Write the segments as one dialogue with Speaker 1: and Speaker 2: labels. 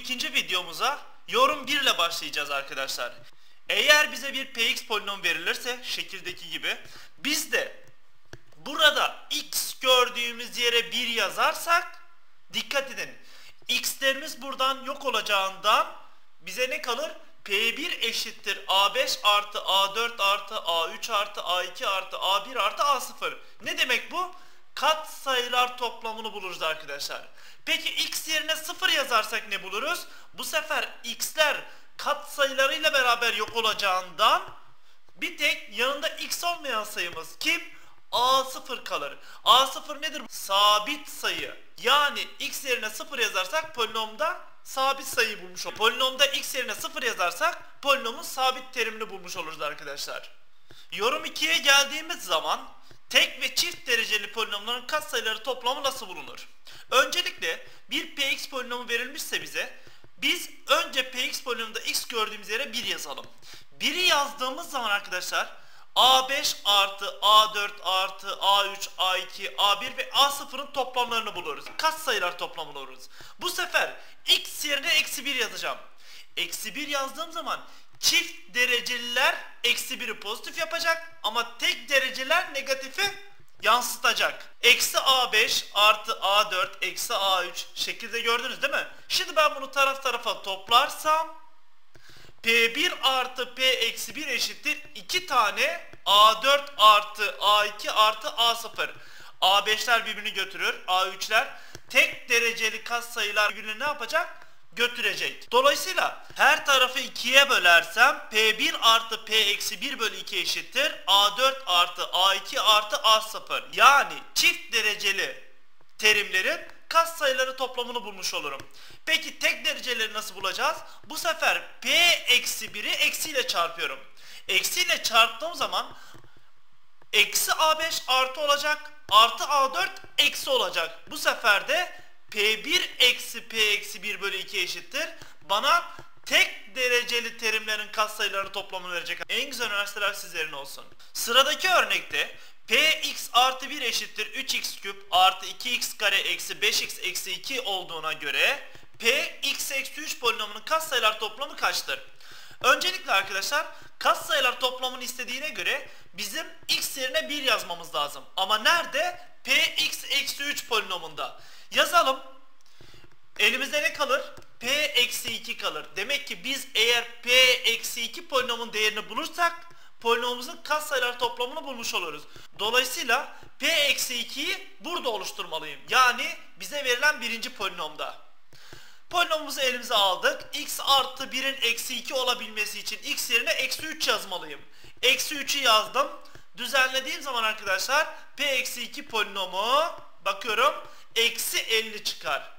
Speaker 1: ikinci videomuza yorum 1 ile başlayacağız arkadaşlar. Eğer bize bir px polinom verilirse şekildeki gibi biz de burada x gördüğümüz yere 1 yazarsak dikkat edin x'lerimiz buradan yok olacağından bize ne kalır? P1 eşittir A5 artı A4 artı A3 artı A2 artı A1 artı A0. Ne demek bu? Kat sayılar toplamını buluruz arkadaşlar. Peki x yerine 0 yazarsak ne buluruz? Bu sefer x'ler kat sayılarıyla beraber yok olacağından bir tek yanında x olmayan sayımız kim? A0 kalır. A0 nedir? Sabit sayı. Yani x yerine 0 yazarsak polinomda sabit sayı bulmuş oluruz. Polinomda x yerine 0 yazarsak polinomun sabit terimini bulmuş oluruz arkadaşlar. Yorum 2'ye geldiğimiz zaman tek ve çift dereceli polinomların katsayıları toplamı nasıl bulunur? Öncelikle bir px polinomu verilmişse bize biz önce px polinomunda x gördüğümüz yere 1 yazalım. 1'i yazdığımız zaman arkadaşlar A5 artı A4 artı A3, A2, A1 ve A0'ın toplamlarını buluruz. Kaç sayılar toplamını buluruz. Bu sefer x yerine eksi 1 yazacağım. Eksi 1 yazdığım zaman çift dereceliler eksi 1'i pozitif yapacak ama tek dereceler negatifi yansıtacak. Eksi A5 artı A4 eksi A3 şekilde gördünüz değil mi? Şimdi ben bunu taraf tarafa toplarsam P1 artı P eksi 1 eşittir 2 tane A4 artı A2 artı A0. A5'ler birbirini götürür. A3'ler tek dereceli katsayılar birbirini ne yapacak? Götürecek. Dolayısıyla her tarafı 2'ye bölersem P1 artı P eksi 1 bölü 2 eşittir. A4 artı A2 artı A0. Yani çift dereceli terimlerin kas sayıları toplamını bulmuş olurum. Peki tek dereceleri nasıl bulacağız? Bu sefer P eksi 1'i eksiyle çarpıyorum. Eksiyle çarptığım zaman eksi A5 artı olacak. Artı A4 eksi olacak. Bu sefer de P1 eksi P eksi 1 bölü 2 eşittir. Bana tek dereceli terimlerin katsayılarını toplamını verecek. En güzel üniversiteler sizlerin olsun. Sıradaki örnekte Px artı 1 eşittir 3x küp artı 2x kare eksi 5x eksi 2 olduğuna göre Px eksi 3 polinomunun katsayılar toplamı kaçtır? Öncelikle arkadaşlar katsayılar toplamını istediğine göre bizim x yerine 1 yazmamız lazım. Ama nerede? Px eksi 3 polinomunda. Yazalım. Elimizde ne kalır? P eksi 2 kalır. Demek ki biz eğer P eksi 2 polinomun değerini bulursak polinomumuzun katsayılar toplamını bulmuş oluruz. Dolayısıyla P eksi 2'yi burada oluşturmalıyım. Yani bize verilen birinci polinomda. Polinomumuzu elimize aldık. x artı 1'in eksi 2 olabilmesi için x yerine eksi 3 yazmalıyım. Eksi 3'ü yazdım. Düzenlediğim zaman arkadaşlar p eksi 2 polinomu bakıyorum eksi 50 çıkar.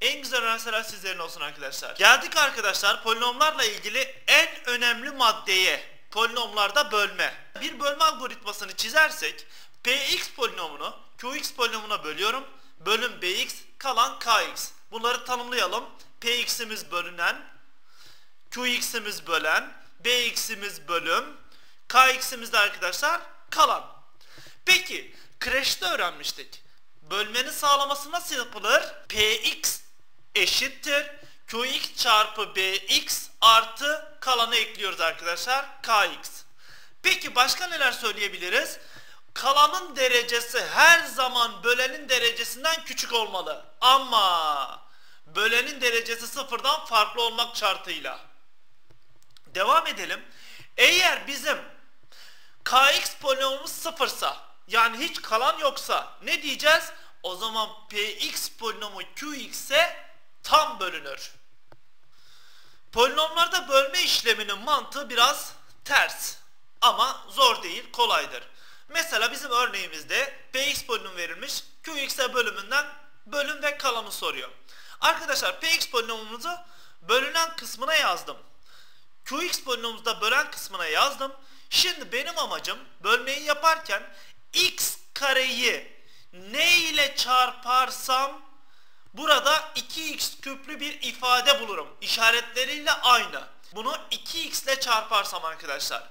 Speaker 1: En güzel üniversiteler sizlerin olsun arkadaşlar. Geldik arkadaşlar polinomlarla ilgili en önemli maddeye. Polinomlarda bölme. Bir bölme algoritmasını çizersek px polinomunu qx polinomuna bölüyorum. Bölüm bx kalan kx. Bunları tanımlayalım. Px'imiz bölünen, Qx'imiz bölen, Bx'imiz bölüm, Kx'imiz de arkadaşlar kalan. Peki kreşte öğrenmiştik. Bölmenin sağlaması nasıl yapılır? Px eşittir Qx çarpı Bx artı kalanı ekliyoruz arkadaşlar. Kx. Peki başka neler söyleyebiliriz? Kalanın derecesi her zaman bölenin derecesinden küçük olmalı. Ama bölenin derecesi sıfırdan farklı olmak şartıyla. Devam edelim. Eğer bizim kx polinomumuz sıfırsa yani hiç kalan yoksa ne diyeceğiz? O zaman px polinomu qx'e tam bölünür. Polinomlarda bölme işleminin mantığı biraz ters ama zor değil kolaydır. Mesela bizim örneğimizde px polinom verilmiş qx'e bölümünden bölüm ve kalanı soruyor. Arkadaşlar px polinomumuzu bölünen kısmına yazdım. qx polinomumuzda bölen kısmına yazdım. Şimdi benim amacım bölmeyi yaparken x kareyi ne ile çarparsam burada 2x küplü bir ifade bulurum. İşaretleriyle aynı. Bunu 2x ile çarparsam arkadaşlar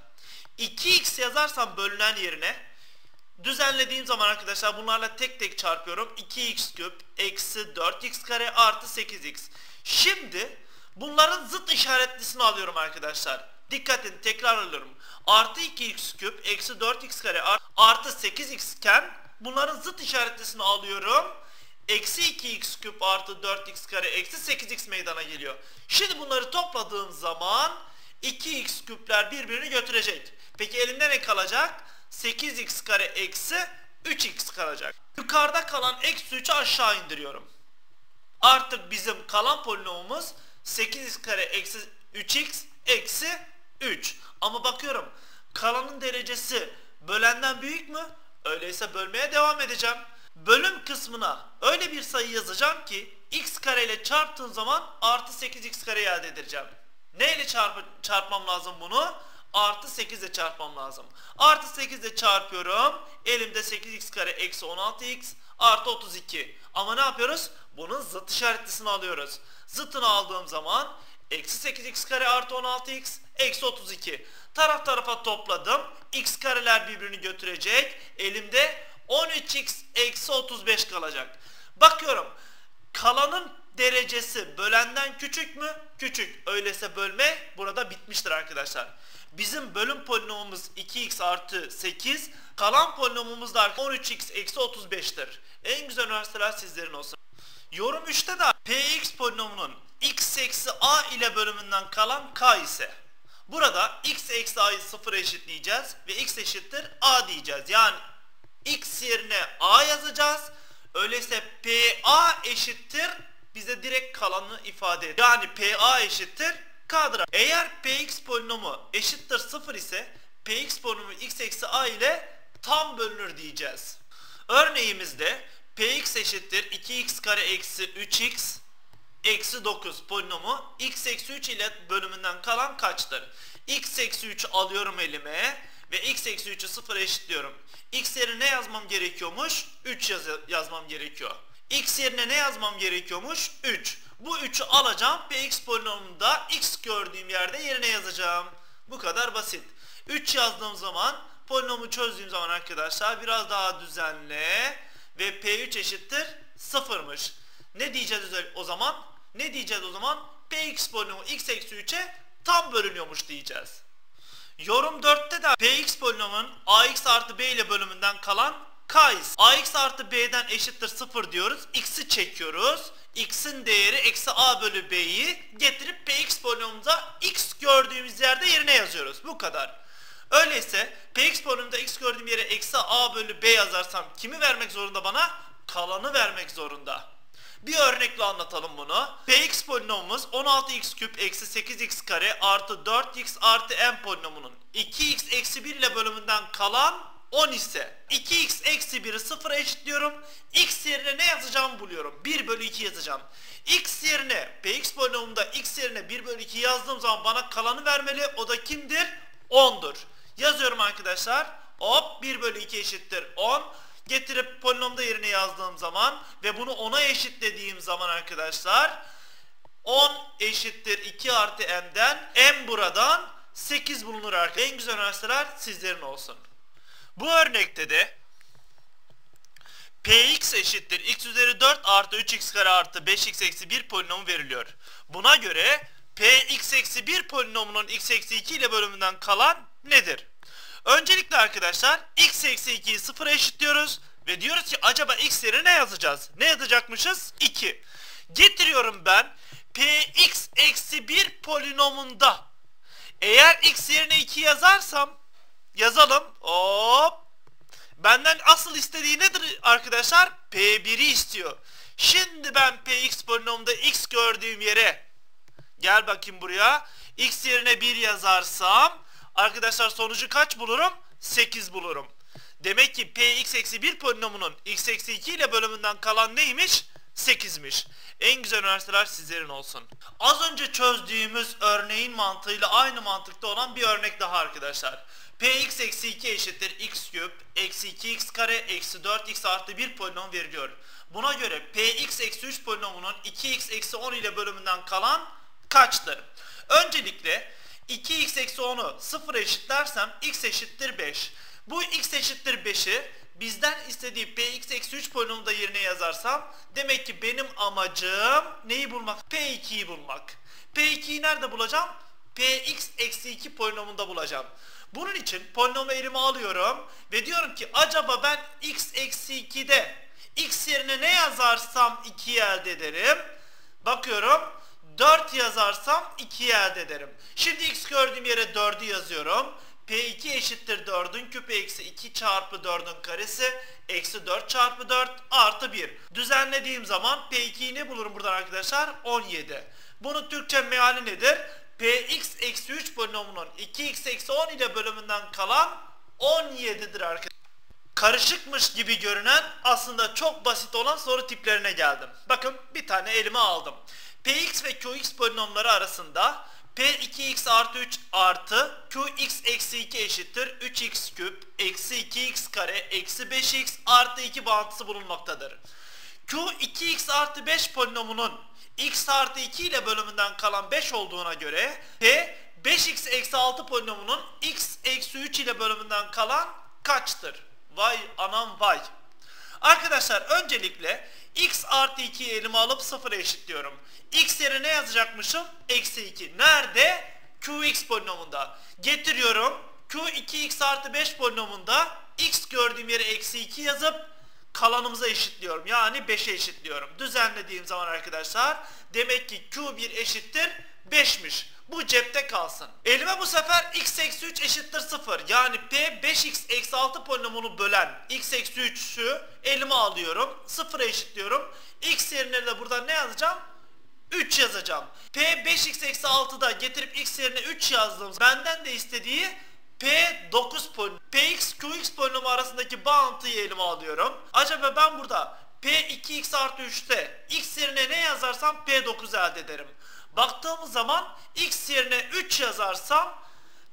Speaker 1: 2x yazarsam bölünen yerine düzenlediğim zaman arkadaşlar bunlarla tek tek çarpıyorum. 2x küp eksi 4x kare artı 8x. Şimdi Bunların zıt işaretlisini alıyorum arkadaşlar. Dikkat edin tekrar alıyorum. Artı 2x küp eksi 4x kare artı 8x iken bunların zıt işaretlisini alıyorum. Eksi 2x küp artı 4x kare eksi 8x meydana geliyor. Şimdi bunları topladığım zaman 2x küpler birbirini götürecek. Peki elimde ne kalacak? 8x kare eksi 3x kalacak. Yukarıda kalan eksi 3'ü aşağı indiriyorum. Artık bizim kalan polinomumuz 8x kare eksi 3x eksi 3. Ama bakıyorum kalanın derecesi bölenden büyük mü? Öyleyse bölmeye devam edeceğim. Bölüm kısmına öyle bir sayı yazacağım ki x kare ile çarptığım zaman artı 8x kare elde edeceğim. Ne ile çarp çarpmam lazım bunu? Artı 8 ile çarpmam lazım. Artı 8 ile çarpıyorum. Elimde 8x kare eksi 16x artı 32. Ama ne yapıyoruz? Bunun zıt işaretlisini alıyoruz. Zıtını aldığım zaman eksi 8x kare artı 16x eksi 32. Taraf tarafa topladım. x kareler birbirini götürecek. Elimde 13x eksi 35 kalacak. Bakıyorum. Kalanın derecesi bölenden küçük mü? Küçük. Öyleyse bölme burada bitmiştir arkadaşlar. Bizim bölüm polinomumuz 2x artı 8. Kalan polinomumuz da 13x eksi 35'tir. En güzel üniversiteler sizlerin olsun. Yorum 3'te de px polinomunun x eksi a ile bölümünden kalan k ise burada x eksi a'yı sıfır eşitleyeceğiz ve x eşittir a diyeceğiz. Yani x yerine a yazacağız. Öyleyse pa eşittir bize direkt kalanını ifade ediyor. Yani pa eşittir k'dır. Eğer px polinomu eşittir 0 ise px polinomu x eksi a ile tam bölünür diyeceğiz. Örneğimizde px eşittir 2x kare eksi 3x eksi 9 polinomu x eksi 3 ile bölümünden kalan kaçtır? x eksi 3 alıyorum elime ve x eksi 3'ü 0 eşitliyorum. x yerine ne yazmam gerekiyormuş? 3 yaz yazmam gerekiyor. x yerine ne yazmam gerekiyormuş? 3. Bu 3'ü alacağım px polinomunda x gördüğüm yerde yerine yazacağım. Bu kadar basit. 3 yazdığım zaman polinomu çözdüğüm zaman arkadaşlar biraz daha düzenli ve P3 eşittir 0'mış. Ne diyeceğiz o zaman? Ne diyeceğiz o zaman? Px polinomu x eksi 3'e tam bölünüyormuş diyeceğiz. Yorum 4'te de Px polinomun ax artı b ile bölümünden kalan k ise ax artı b'den eşittir 0 diyoruz. x'i çekiyoruz. x'in değeri eksi a bölü b'yi getirip px polinomumuza x gördüğümüz yerde yerine yazıyoruz. Bu kadar. Öyleyse px polinomunda x gördüğüm yere eksi a bölü b yazarsam kimi vermek zorunda bana? Kalanı vermek zorunda. Bir örnekle anlatalım bunu. px polinomumuz 16x küp eksi 8x kare artı 4x artı n polinomunun 2x eksi 1 ile bölümünden kalan 10 ise 2x eksi 1'i 0'a eşitliyorum. x yerine ne yazacağımı buluyorum. 1 bölü 2 yazacağım. x yerine px polinomunda x yerine 1 bölü 2 yazdığım zaman bana kalanı vermeli. O da kimdir? 10'dur. Yazıyorum arkadaşlar. Hop 1 bölü 2 eşittir 10. Getirip polinomda yerine yazdığım zaman ve bunu 10'a eşitlediğim zaman arkadaşlar 10 eşittir 2 artı m'den m buradan 8 bulunur arkadaşlar. En güzel üniversiteler sizlerin olsun. Bu örnekte de px eşittir x üzeri 4 artı 3x kare artı 5x eksi 1 polinomu veriliyor. Buna göre px eksi 1 polinomunun x eksi 2 ile bölümünden kalan nedir? Öncelikle arkadaşlar x eksi 2'yi 0'a eşitliyoruz ve diyoruz ki acaba x yerine ne yazacağız? Ne yazacakmışız? 2. Getiriyorum ben px eksi 1 polinomunda eğer x yerine 2 yazarsam yazalım. Hop. Benden asıl istediği nedir arkadaşlar? P1'i istiyor. Şimdi ben Px polinomda x gördüğüm yere gel bakayım buraya. x yerine 1 yazarsam arkadaşlar sonucu kaç bulurum? 8 bulurum. Demek ki Px eksi 1 polinomunun x eksi 2 ile bölümünden kalan neymiş? 8'miş. En güzel üniversiteler sizlerin olsun. Az önce çözdüğümüz örneğin mantığıyla aynı mantıkta olan bir örnek daha arkadaşlar px eksi 2 eşittir x küp eksi 2x kare eksi 4x artı 1 polinom veriliyor. Buna göre px eksi 3 polinomunun 2x eksi 10 ile bölümünden kalan kaçtır? Öncelikle 2x eksi 10'u 0 eşitlersem x eşittir 5. Bu x eşittir 5'i bizden istediği px eksi 3 polinomu da yerine yazarsam demek ki benim amacım neyi bulmak? p2'yi bulmak. P2'yi nerede bulacağım? Px eksi 2 polinomunda bulacağım. Bunun için polinomu elime alıyorum ve diyorum ki acaba ben x eksi 2'de x yerine ne yazarsam 2'yi elde ederim. Bakıyorum 4 yazarsam 2'yi elde ederim. Şimdi x gördüğüm yere 4'ü yazıyorum. P2 eşittir 4'ün küpü eksi 2 çarpı 4'ün karesi eksi 4 çarpı 4 artı 1. Düzenlediğim zaman P2'yi ne bulurum buradan arkadaşlar? 17. Bunun Türkçe meali nedir? Px eksi 3 polinomunun 2x eksi 10 ile bölümünden kalan 17'dir arkadaşlar. Karışıkmış gibi görünen aslında çok basit olan soru tiplerine geldim. Bakın bir tane elime aldım. Px ve Qx polinomları arasında P2x artı 3 artı Qx eksi 2 eşittir 3x küp eksi 2x kare eksi 5x artı 2 bağıntısı bulunmaktadır. Q 2x artı 5 polinomunun x artı 2 ile bölümünden kalan 5 olduğuna göre P 5x eksi 6 polinomunun x eksi 3 ile bölümünden kalan kaçtır? Vay anam vay. Arkadaşlar öncelikle x artı 2'yi elime alıp 0'a eşitliyorum. x yerine ne yazacakmışım? Eksi 2. Nerede? qx polinomunda. Getiriyorum. q 2x artı 5 polinomunda x gördüğüm yere eksi 2 yazıp kalanımıza eşitliyorum. Yani 5'e eşitliyorum. Düzenlediğim zaman arkadaşlar demek ki Q1 eşittir 5'miş. Bu cepte kalsın. Elime bu sefer x eksi 3 eşittir 0. Yani p 5x eksi 6 polinomunu bölen x eksi 3'ü elime alıyorum. 0'a eşitliyorum. x yerine de buradan ne yazacağım? 3 yazacağım. P 5x eksi 6'da getirip x yerine 3 yazdım. Benden de istediği P9 polinom. Px Qx polinomu arasındaki bağıntıyı elime alıyorum. Acaba ben burada P2x artı 3'te x yerine ne yazarsam P9 elde ederim. Baktığımız zaman x yerine 3 yazarsam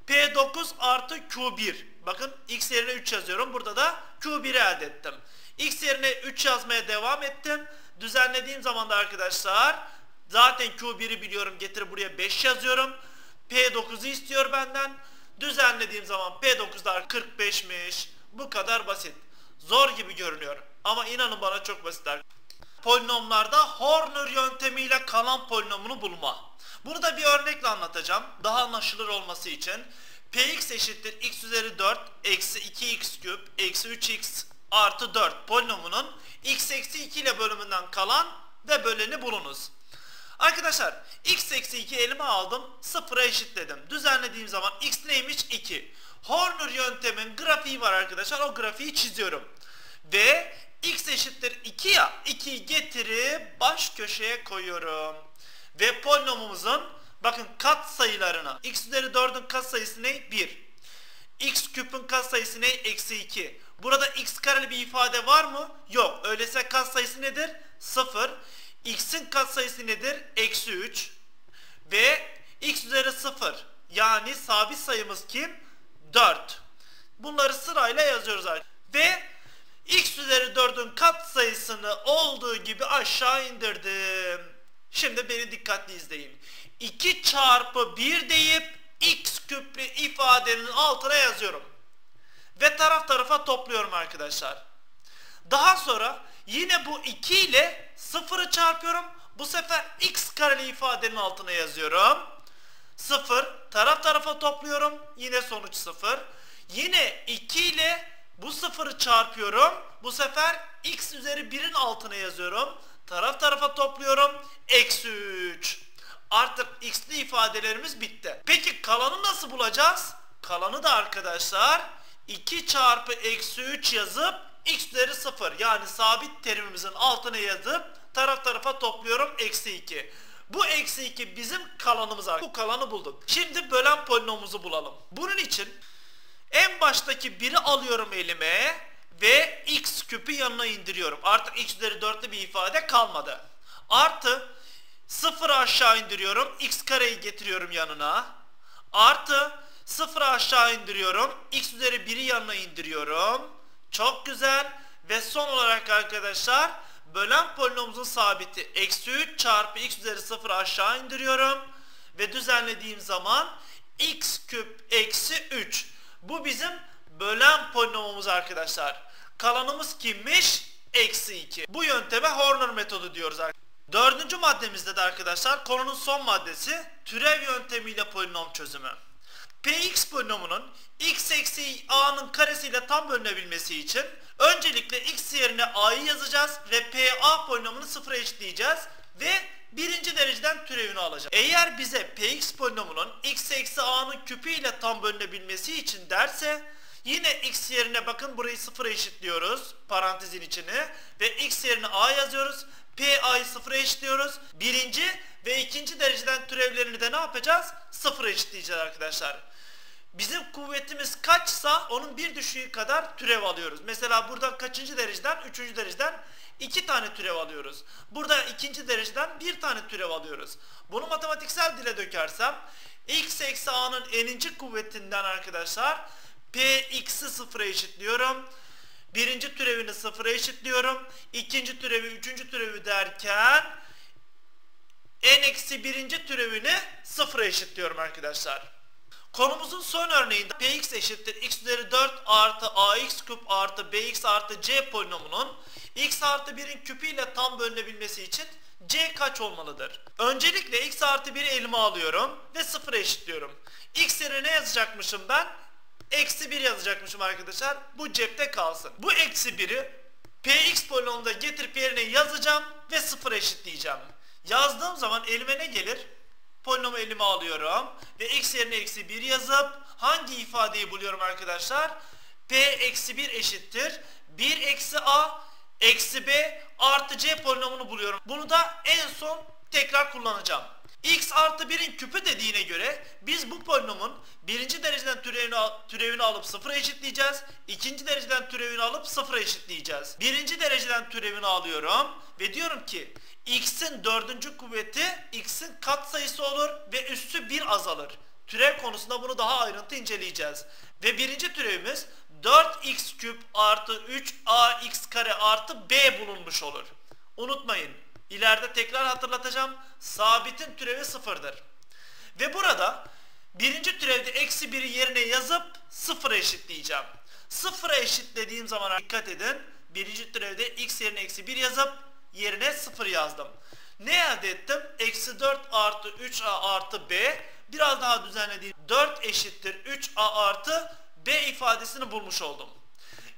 Speaker 1: P9 artı Q1. Bakın x yerine 3 yazıyorum. Burada da Q1'i elde ettim. X yerine 3 yazmaya devam ettim. Düzenlediğim zaman da arkadaşlar zaten Q1'i biliyorum. Getir buraya 5 yazıyorum. P9'u istiyor benden. Düzenlediğim zaman P9'lar 45'miş. Bu kadar basit. Zor gibi görünüyor. Ama inanın bana çok basitler. Polinomlarda Horner yöntemiyle kalan polinomunu bulma. Bunu da bir örnekle anlatacağım. Daha anlaşılır olması için. Px eşittir x üzeri 4 eksi 2x küp eksi 3x artı 4 polinomunun x eksi 2 ile bölümünden kalan ve böleni bulunuz. Arkadaşlar x eksi 2 elime aldım sıfıra eşitledim. Düzenlediğim zaman x neymiş 2. Horner yöntemin grafiği var arkadaşlar o grafiği çiziyorum. Ve x eşittir 2 ya 2'yi getirip baş köşeye koyuyorum. Ve polinomumuzun bakın kat sayılarına x üzeri 4'ün kat sayısı ne? 1. x küpün kat sayısı ne? Eksi 2. Burada x kareli bir ifade var mı? Yok. Öyleyse kat sayısı nedir? 0. x'in kat sayısı nedir? Eksi 3. Ve x üzeri 0. Yani sabit sayımız kim? 4. Bunları sırayla yazıyoruz arkadaşlar. Ve x üzeri 4'ün kat sayısını olduğu gibi aşağı indirdim. Şimdi beni dikkatli izleyin. 2 çarpı 1 deyip x küplü ifadenin altına yazıyorum. Ve taraf tarafa topluyorum arkadaşlar. Daha sonra yine bu 2 ile 0'ı çarpıyorum. Bu sefer x kareli ifadenin altına yazıyorum. 0 taraf tarafa topluyorum. Yine sonuç 0. Yine 2 ile bu 0'ı çarpıyorum. Bu sefer x üzeri 1'in altına yazıyorum. Taraf tarafa topluyorum. Eksi 3. Artık x'li ifadelerimiz bitti. Peki kalanı nasıl bulacağız? Kalanı da arkadaşlar 2 çarpı eksi 3 yazıp x üzeri 0 yani sabit terimimizin altına yazıp taraf tarafa topluyorum eksi 2. Bu eksi 2 bizim kalanımız. Bu kalanı bulduk. Şimdi bölen polinomumuzu bulalım. Bunun için en baştaki biri alıyorum elime ve x küpü yanına indiriyorum. Artık x üzeri 4'lü bir ifade kalmadı. Artı 0 aşağı indiriyorum. x kareyi getiriyorum yanına. Artı 0 aşağı indiriyorum. x üzeri 1'i yanına indiriyorum. Çok güzel. Ve son olarak arkadaşlar bölen polinomumuzun sabiti eksi 3 çarpı x üzeri 0 aşağı indiriyorum. Ve düzenlediğim zaman x küp eksi 3. Bu bizim bölen polinomumuz arkadaşlar. Kalanımız kimmiş? Eksi 2. Bu yönteme Horner metodu diyoruz arkadaşlar. Dördüncü maddemizde de arkadaşlar konunun son maddesi türev yöntemiyle polinom çözümü. Px polinomunun x eksi a'nın karesiyle tam bölünebilmesi için öncelikle x yerine a'yı yazacağız ve pa polinomunu sıfıra eşitleyeceğiz ve birinci dereceden türevini alacağız. Eğer bize px polinomunun x eksi a'nın küpü ile tam bölünebilmesi için derse yine x yerine bakın burayı sıfıra eşitliyoruz parantezin içine ve x yerine a yazıyoruz. PA'yı sıfıra eşitliyoruz. Birinci ve ikinci dereceden türevlerini de ne yapacağız? Sıfıra eşitleyeceğiz arkadaşlar. Bizim kuvvetimiz kaçsa onun bir düşüğü kadar türev alıyoruz. Mesela burada kaçıncı dereceden? Üçüncü dereceden iki tane türev alıyoruz. Burada ikinci dereceden bir tane türev alıyoruz. Bunu matematiksel dile dökersem x eksi a'nın eninci kuvvetinden arkadaşlar px'i sıfıra eşitliyorum. Birinci türevini sıfıra eşitliyorum. İkinci türevi, üçüncü türevi derken n eksi birinci türevini sıfıra eşitliyorum arkadaşlar. Konumuzun son örneğinde px eşittir x üzeri 4 artı ax küp artı bx artı c polinomunun x artı 1'in küpüyle tam bölünebilmesi için c kaç olmalıdır? Öncelikle x artı 1'i elime alıyorum ve sıfıra eşitliyorum. x yerine ne yazacakmışım ben? Eksi 1 yazacakmışım arkadaşlar. Bu cepte kalsın. Bu eksi 1'i px polinomunda getirip yerine yazacağım ve sıfıra eşitleyeceğim. Yazdığım zaman elime ne gelir? Polinomu elime alıyorum ve x yerine eksi 1 yazıp hangi ifadeyi buluyorum arkadaşlar? p eksi 1 eşittir. 1 eksi a eksi b artı c polinomunu buluyorum. Bunu da en son tekrar kullanacağım. x artı 1'in küpü dediğine göre biz bu polinomun birinci dereceden türevini, türevini alıp sıfıra eşitleyeceğiz. ikinci dereceden türevini alıp sıfıra eşitleyeceğiz. Birinci dereceden türevini alıyorum ve diyorum ki x'in dördüncü kuvveti x'in kat sayısı olur ve üssü 1 azalır. Türev konusunda bunu daha ayrıntı inceleyeceğiz. Ve birinci türevimiz 4x küp artı 3ax kare artı b bulunmuş olur. Unutmayın ileride tekrar hatırlatacağım sabitin türevi sıfırdır. Ve burada birinci türevde eksi 1'i yerine yazıp sıfıra eşitleyeceğim. Sıfıra eşitlediğim zaman dikkat edin birinci türevde x yerine eksi 1 yazıp yerine 0 yazdım. Ne elde ettim? Eksi 4 artı 3a artı b biraz daha düzenlediğim 4 eşittir 3a artı b ifadesini bulmuş oldum.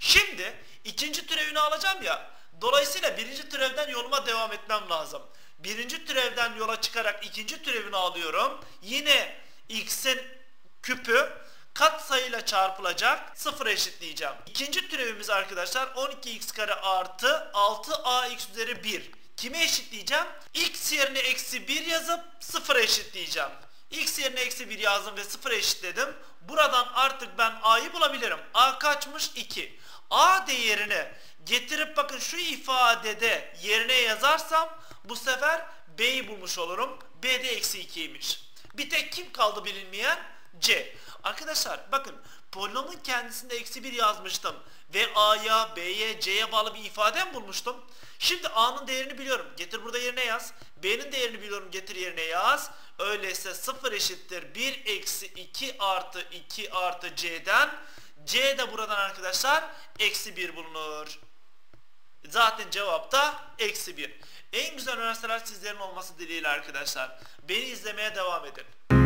Speaker 1: Şimdi ikinci türevini alacağım ya. Dolayısıyla birinci türevden yoluma devam etmem lazım. Birinci türevden yola çıkarak ikinci türevini alıyorum. Yine x'in küpü kat sayıyla çarpılacak. Sıfır eşitleyeceğim. İkinci türevimiz arkadaşlar 12x kare artı 6ax üzeri 1. Kime eşitleyeceğim? x yerine eksi 1 yazıp sıfır eşitleyeceğim. x yerine eksi 1 yazdım ve sıfır eşitledim. Buradan artık ben a'yı bulabilirim. a kaçmış? 2. a değerini getirip bakın şu ifadede yerine yazarsam bu sefer b'yi bulmuş olurum. b de eksi 2'ymiş. Bir tek kim kaldı bilinmeyen? c. Arkadaşlar bakın polinomun kendisinde eksi 1 yazmıştım. Ve a'ya, b'ye, c'ye bağlı bir ifade mi bulmuştum? Şimdi a'nın değerini biliyorum. Getir burada yerine yaz. b'nin değerini biliyorum. Getir yerine yaz. Öyleyse 0 eşittir 1 eksi 2 artı 2 artı c'den. c de buradan arkadaşlar eksi 1 bulunur. Zaten cevap da eksi 1. En güzel üniversiteler sizlerin olması dileğiyle arkadaşlar. Beni izlemeye devam edin.